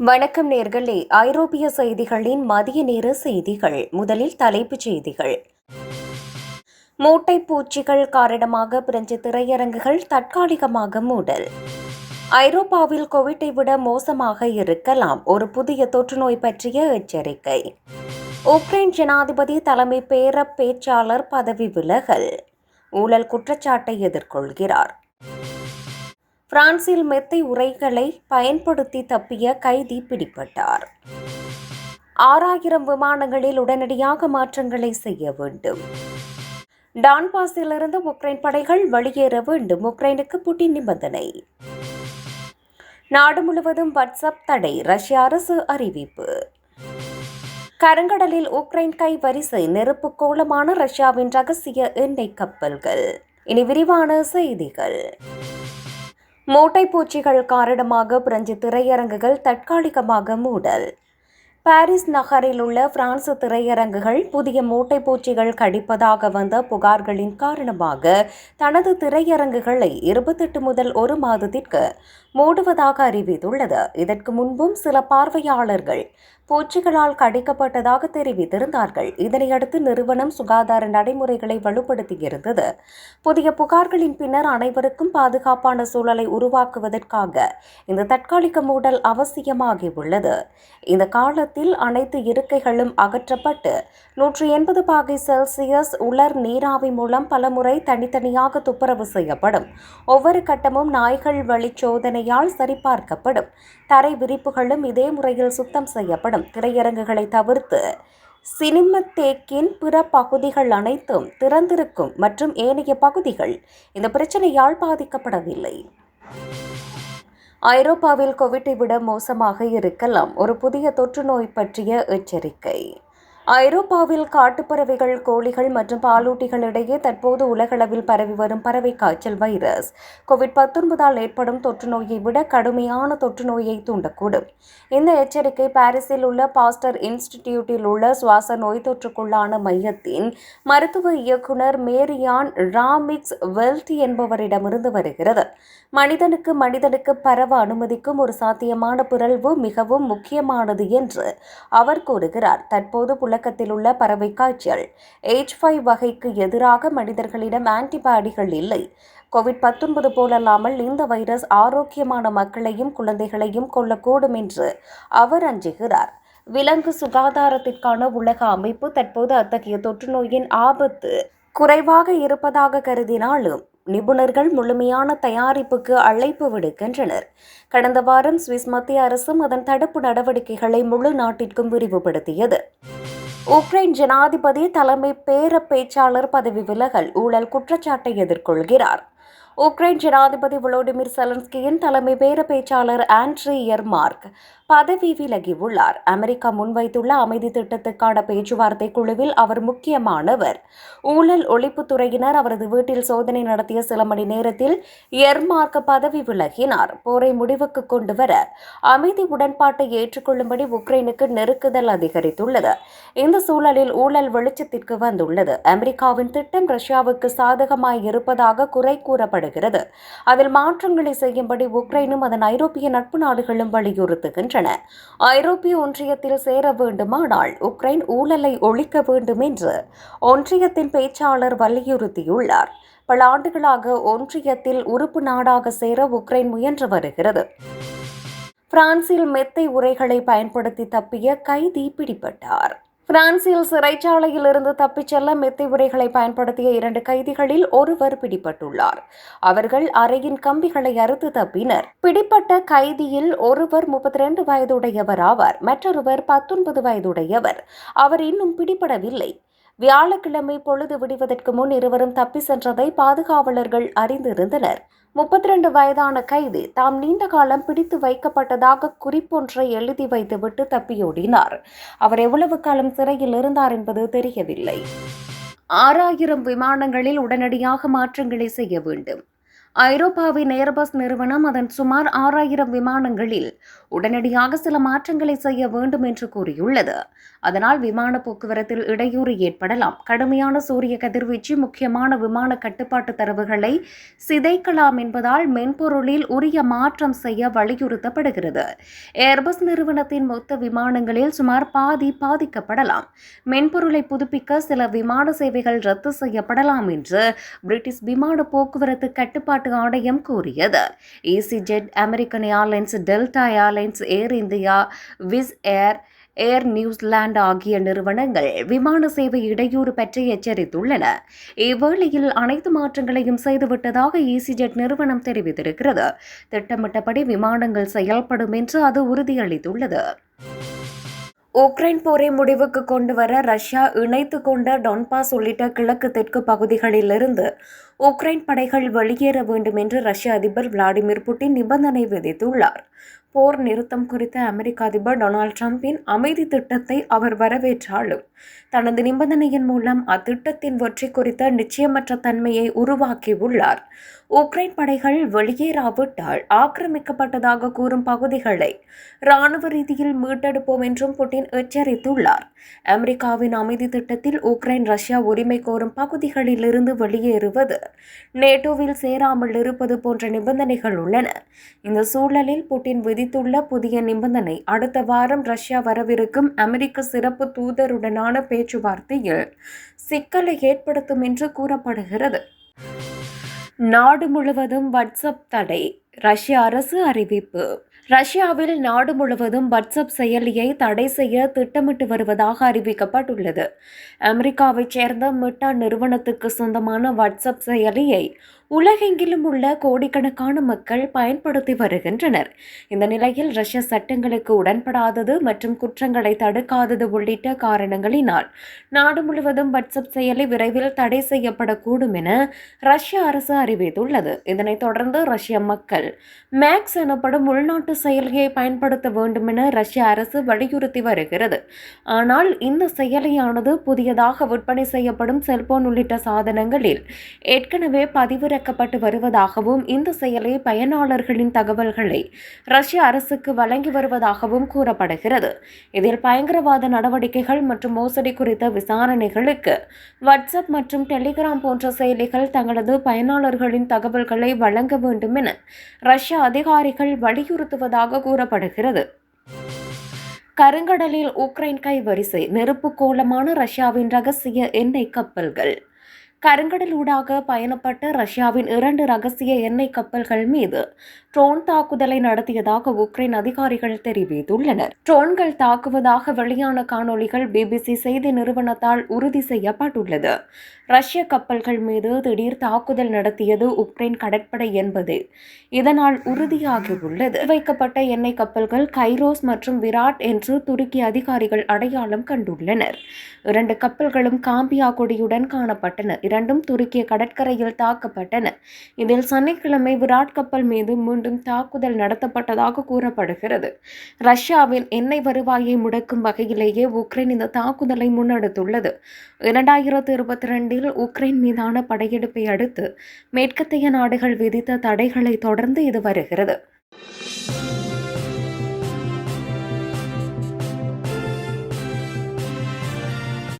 வணக்கம் நேர்களே. ஐரோப்பிய செய்திகளின் மதிய நேர செய்திகள். முதலில் தலைப்புச் செய்திகள். மூட்டை பூச்சிகள் காரணமாக பிரெஞ்சு திரையரங்குகள் தற்காலிகமாக மூடல். ஐரோப்பாவில் கோவிட்டை விட மோசமாக இருக்கலாம். ஒரு புதிய தொற்றுநோய் பற்றிய எச்சரிக்கை. உக்ரைன் ஜனாதிபதி தலைமை பேர பேச்சாளர் பதவி விலகல். ஊழல் குற்றச்சாட்டை எதிர்கொள்கிறார். பிரான்சில் மெத்தை உரைகளை பயன்படுத்தி தப்பிய கைதி பிடிபட்டார். ஆறாயிரம் விமானங்களில் உடனடியாக மாற்றங்களை செய்ய வேண்டும். டான்பாஸிலிருந்து உக்ரைன் படைகள் வெளியேற வேண்டும். உக்ரைனுக்கு புட்டின் நிபந்தனை. நாடு முழுவதும் வாட்ஸ்அப் தடை. ரஷ்ய அரசு அறிவிப்பு. கருங்கடலில் உக்ரைன் கை வரிசை. நெருப்பு கோலமான ரஷ்யாவின் ரகசிய எண்ணெய் கப்பல்கள். இனி விரிவான செய்திகள். மூட்டைப்பூச்சிகள் காரணமாக பிரெஞ்சு திரையரங்குகள் தற்காலிகமாக மூடல். பாரிஸ் நகரில் உள்ள பிரான்சு திரையரங்குகள் புதிய மூட்டைப்பூச்சிகள் கடிப்பதாக வந்த புகார்களின் காரணமாக தனது திரையரங்குகளை இருபத்தெட்டு முதல் ஒரு மாதத்திற்கு மூடுவதாக அறிவித்துள்ளது. இதற்கு முன்பும் சில பார்வையாளர்கள் பூச்சிகளால் கடிக்கப்பட்டதாக தெரிவித்திருந்தார்கள். இதனையடுத்து நிறுவனம் சுகாதார நடைமுறைகளை வலுப்படுத்தியிருந்தது. புதிய புகார்களின் பின்னர் அனைவருக்கும் பாதுகாப்பான சூழலை உருவாக்குவதற்காக இந்த தற்காலிக மூடல் அவசியமாகியுள்ளது. இந்த காலத்தில் அனைத்து இருக்கைகளும் அகற்றப்பட்டு நூற்றி எண்பது பாகை செல்சியஸ் உலர் நீராவி மூலம் பலமுறை தனித்தனியாக துப்புரவு செய்யப்படும். ஒவ்வொரு கட்டமும் நாய்கள் வழி சோதனையால் சரிபார்க்கப்படும். தரை விரிப்புகளும் இதே முறையில் சுத்தம் செய்யப்படும். திரையரங்குகளை தவிர்த்து சினிமத்தேக்கின் பிற பகுதிகள் அனைத்தும் திறந்திருக்கும் மற்றும் ஏனைய பகுதிகள் இந்த பிரச்சனையால் பாதிக்கப்படவில்லை. ஐரோப்பாவில் கோவிட்டை விட மோசமாக இருக்கலாம். ஒரு புதிய தொற்று நோய் பற்றிய எச்சரிக்கை. ஐரோப்பாவில் காட்டுப்பறவைகள் கோழிகள் மற்றும் பாலூட்டிகளிடையே தற்போது உலகளவில் பரவி வரும் பறவை காய்ச்சல் வைரஸ். கோவிட் பத்தொன்பதால் ஏற்படும் தொற்று நோயை விட கடுமையான தொற்று நோயை தூண்டக்கூடும். இந்த எச்சரிக்கை பாரிஸில் உள்ள பாஸ்டர் இன்ஸ்டிடியூட்டில் உள்ள சுவாச நோய் தொற்றுக்குள்ளான மையத்தின் மருத்துவ இயக்குனர் மேரியான் ராமிக்ஸ் வெல்டி என்பவரிடமிருந்து வருகிறது. மனிதனுக்கு மனிதனுக்கு பரவ அனுமதிக்கும் ஒரு சாத்தியமான பிறழ்வு மிகவும் முக்கியமானது என்று அவர் கூறுகிறார். தற்போது புல உலகத்தில் உள்ள பறவை காய்ச்சல். எச் ஃபைவ் வகைக்கு எதிராக மனிதர்களிடம் ஆன்டிபாடிகள் இல்லை. கோவிட் பத்தொன்பது போலல்லாமல் இந்த வைரஸ் ஆரோக்கியமான மக்களையும் குழந்தைகளையும் கொல்லக்கூடும் என்று அவர் அஞ்சுகிறார். விலங்கு சுகாதாரத்திற்கான உலக அமைப்பு தற்போது அத்தகைய தொற்று நோயின் ஆபத்து குறைவாக இருப்பதாக கருதினாலும் நிபுணர்கள் முழுமையான தயாரிப்புக்கு அழைப்பு விடுக்கின்றனர். கடந்த வாரம் சுவிஸ் மத்திய அரசும் அதன் தடுப்பு நடவடிக்கைகளை முழு நாட்டிற்கும் விரிவுபடுத்தியது. உக்ரைன் ஜனாதிபதி தலைமை பேர பேச்சாளர் பதவி விலகல் ஊழல் குற்றச்சாட்டை எதிர்கொள்கிறார். உக்ரைன் ஜனாதிபதி விளோடிமிர் செலன்ஸ்கியின் தலைமை பேர பேச்சாளர் ஆண்ட்ரி எர்மார்க் பதவி விலகியுள்ளார். அமெரிக்கா முன்வைத்துள்ள அமைதி திட்டத்துக்கான பேச்சுவார்த்தை குழுவில் அவர் முக்கியமானவர். ஊழல் ஒழிப்புத்துறையினர் அவரது வீட்டில் சோதனை நடத்திய சில மணி நேரத்தில் எர்மார்க் பதவி விலகினார். போரை முடிவுக்கு கொண்டு வர அமைதி உடன்பாட்டை ஏற்றுக்கொள்ளும்படி உக்ரைனுக்கு நெருக்குதல் அதிகரித்துள்ளது. இந்த சூழலில் ஊழல் வெளிச்சத்திற்கு வந்துள்ளது. அமெரிக்காவின் திட்டம் ரஷ்யாவுக்கு சாதகமாய் இருப்பதாக குறை கூறப்படும் கூறப்படுகிறது அதில் மாற்றங்களை செய்யும்படி உக்ரைனும் அதன் ஐரோப்பிய நட்பு நாடுகளும் வலியுறுத்துகின்றன. ஐரோப்பிய ஒன்றியத்தில் சேர வேண்டுமானால் உக்ரைன் ஊழலை ஒழிக்க வேண்டும் என்று ஒன்றியத்தின் பேச்சாளர் வலியுறுத்தியுள்ளார். பல ஆண்டுகளாக ஒன்றியத்தில் உறுப்பு நாடாக சேர உக்ரைன் முயன்று வருகிறது. பிரான்சில் மெத்தை உரைகளை பயன்படுத்தி தப்பிய கைதி பிடிபட்டார். பிரான்சில் சிறைச்சாலையில் இருந்து தப்பிச் செல்ல மெத்தை உரைகளை பயன்படுத்திய இரண்டு கைதிகளில் ஒருவர் பிடிபட்டுள்ளார். அவர்கள் அறையின் கம்பிகளை அறுத்து தப்பினர். பிடிப்பட்ட கைதியில் ஒருவர் முப்பத்தி ரெண்டு வயதுடையவர் ஆவார். மற்றொருவர் பத்தொன்பது வயதுடையவர். அவர் இன்னும் பிடிபடவில்லை. வியாழக்கிழமை பொழுது விடுவதற்கு முன் இருவரும் தப்பி சென்றதை பாதுகாவலர்கள் அறிந்திருந்தனர். முப்பத்தி ரெண்டு வயதான கைதி தாம் நீண்ட காலம் பிடித்து வைக்கப்பட்டதாக குறிப்பொன்றை எழுதி வைத்துவிட்டு தப்பியோடினார். அவர் எவ்வளவு காலம் சிறையில் இருந்தார் என்பது தெரியவில்லை. ஆறாயிரம் விமானங்களில் உடனடியாக மாற்றங்களை செய்ய வேண்டும். ஐரோப்பாவின் ஏர்பஸ் நிறுவனம் அதன் சுமார் ஆறாயிரம் விமானங்களில் உடனடியாக சில மாற்றங்களை செய்ய வேண்டும் என்று கூறியுள்ளது. அதனால் விமான போக்குவரத்தில் இடையூறு ஏற்படலாம். கடுமையான சூரிய கதிர்வீச்சு முக்கியமான விமான கட்டுப்பாட்டு தரவுகளை சிதைக்கலாம் என்பதால் மென்பொருளில் உரிய மாற்றம் செய்ய வலியுறுத்தப்படுகிறது. ஏர்பஸ் நிறுவனத்தின் மொத்த விமானங்களில் சுமார் பாதி பாதிக்கப்படலாம். மென்பொருளை புதுப்பிக்க சில விமான சேவைகள் ரத்து செய்யப்படலாம் என்று பிரிட்டிஷ் விமான போக்குவரத்து கட்டுப்பாட்டு ஆணையம் கூறியது. EasyJet American Airlines Delta Airlines Air India Wizz Air Air New Zealand ஆகிய நிறுவனங்கள் விமான சேவை இடையூறு பற்றி எச்சரித்துள்ளன. இவ்வேளையில் அனைத்து மாற்றங்களையும் செய்துவிட்டதாக ஈசிஜெட் நிறுவனம் தெரிவித்திருக்கிறது. திட்டமிட்டபடி விமானங்கள் செயல்படும் என்று அது உறுதியளித்துள்ளது. உக்ரைன் போரை முடிவுக்கு கொண்டு வர ரஷ்யா இணைத்து கொண்ட டொன்பாஸ் உள்ளிட்ட கிழக்கு தெற்கு பகுதிகளிலிருந்து உக்ரைன் படைகள் வெளியேற வேண்டும் என்று ரஷ்ய அதிபர் விளாடிமிர் புட்டின் நிபந்தனை விதித்துள்ளார். போர் நிறுத்தம் குறித்த அமெரிக்க அதிபர் டொனால்ட் ட்ரம்பின் அமைதி திட்டத்தை அவர் வரவேற்றாலும் தனது நிபந்தனையின் மூலம் அத்திட்டத்தின் வெற்றி குறித்த நிச்சயமற்ற தன்மையை உருவாக்கியுள்ளார். உக்ரைன் படைகள் வெளியேறாவிட்டால் ஆக்கிரமிக்கப்பட்டதாக கூறும் பகுதிகளை இராணுவ ரீதியில் மீட்டெடுப்போம் என்றும் புட்டின் எச்சரித்துள்ளார். அமெரிக்காவின் அமைதி திட்டத்தில் உக்ரைன் ரஷ்யா உரிமை கோரும் பகுதிகளிலிருந்து வெளியேறுவது நேட்டோவில் சேராமல் இருப்பது போன்ற நிபந்தனைகள் உள்ளன. இந்த சூழலில் புட்டின் விதித்துள்ள புதிய நிபந்தனை. அடுத்த வாரம் ரஷ்யா வரவிருக்கும் அமெரிக்க சிறப்பு தூதருடனான பேச்சுவார்த்தையில் சிக்கலை ஏற்படுத்தும் என்று கூறப்படுகிறது. நாடு முழுவதும் வாட்ஸ்அப் தடை. ரஷ்ய அரசு அறிவிப்பு. ரஷ்யாவில் நாடு முழுவதும் வாட்ஸ்அப் செயலியை தடை செய்ய திட்டமிட்டு வருவதாக அறிவிக்கப்பட்டுள்ளது. அமெரிக்காவைச் சேர்ந்த மிட்டா நிறுவனத்துக்கு சொந்தமான வாட்ஸ்அப் செயலியை உலகெங்கிலும் உள்ள கோடிக்கணக்கான மக்கள் பயன்படுத்தி வருகின்றனர். இந்த நிலையில் ரஷ்ய சட்டங்களுக்கு உடன்படாதது மற்றும் குற்றங்களை தடுக்காதது உள்ளிட்ட காரணங்களினால் நாடு முழுவதும் வாட்ஸ்அப் செயலி விரைவில் தடை செய்யப்படக்கூடும் என ரஷ்ய அரசு அறிவித்துள்ளது. இதனைத் தொடர்ந்து ரஷ்ய மக்கள் மேக்ஸ் எனப்படும் உள்நாட்டு செயலியை பயன்படுத்த வேண்டும் என ரஷ்ய அரசு வலியுறுத்தி வருகிறது. ஆனால் இந்த செயலியானது புதியதாக விற்பனை செய்யப்படும் செல்போன் உள்ளிட்ட சாதனங்களில் ஏற்கனவே பதிவிறக்கப்பட்டு வருவதாகவும் இந்த செயலி பயனாளர்களின் தகவல்களை ரஷ்ய அரசுக்கு வழங்கி வருவதாகவும் கூறப்படுகிறது. இதில் பயங்கரவாத நடவடிக்கைகள் மற்றும் மோசடி குறித்த விசாரணைகளுக்கு வாட்ஸ்அப் மற்றும் டெலிகிராம் போன்ற செயலிகள் தங்களது பயனாளர்களின் தகவல்களை வழங்க வேண்டும் என ரஷ்ய அதிகாரிகள் வலியுறுத்துவதாக கூறப்படுகிறது. கருங்கடலில் உக்ரைன் கைவரிசை நெருப்பு கோலமான ரஷ்யாவின் ரகசிய எண்ணெய் கப்பல்கள். கருங்கடலூடாக பயணப்பட்ட ரஷ்யாவின் இரண்டு ரகசிய எண்ணெய் கப்பல்கள் மீது ட்ரோன் தாக்குதலை நடத்தியதாக உக்ரைன் அதிகாரிகள் தெரிவித்துள்ளனர். ட்ரோன்கள் தாக்குவதாக வெளியான காணொளிகள் பிபிசி செய்தி நிறுவனத்தால் உறுதி செய்யப்பட்டுள்ளது. ரஷ்ய கப்பல்கள் மீது திடீர் தாக்குதல் நடத்தியது உக்ரைன் கடற்படை என்பது இதனால் உறுதியாகியுள்ளது. வைக்கப்பட்ட எண்ணெய் கப்பல்கள் கைரோஸ் மற்றும் விராட் என்று துருக்கி அதிகாரிகள் அடையாளம் கண்டுள்ளனர். இரண்டு கப்பல்களும் காம்பியா கொடியுடன் காணப்பட்டன. இரண்டும் துருக்கிய கடற்கரையில் தாக்கப்பட்டன. இதில் சனிக்கிழமை விராட் கப்பல் மீது மீண்டும் தாக்குதல் நடத்தப்பட்டதாக கூறப்படுகிறது. ரஷ்யாவின் எண்ணெய் வருவாயை முடக்கும் வகையிலேயே உக்ரைன் இந்த தாக்குதலை முன்னெடுத்துள்ளது. இரண்டாயிரத்து இருபத்தி ரெண்டில் உக்ரைன் மீதான படையெடுப்பை அடுத்து மேற்கத்திய நாடுகள் விதித்த தடைகளை தொடர்ந்து இது வருகிறது.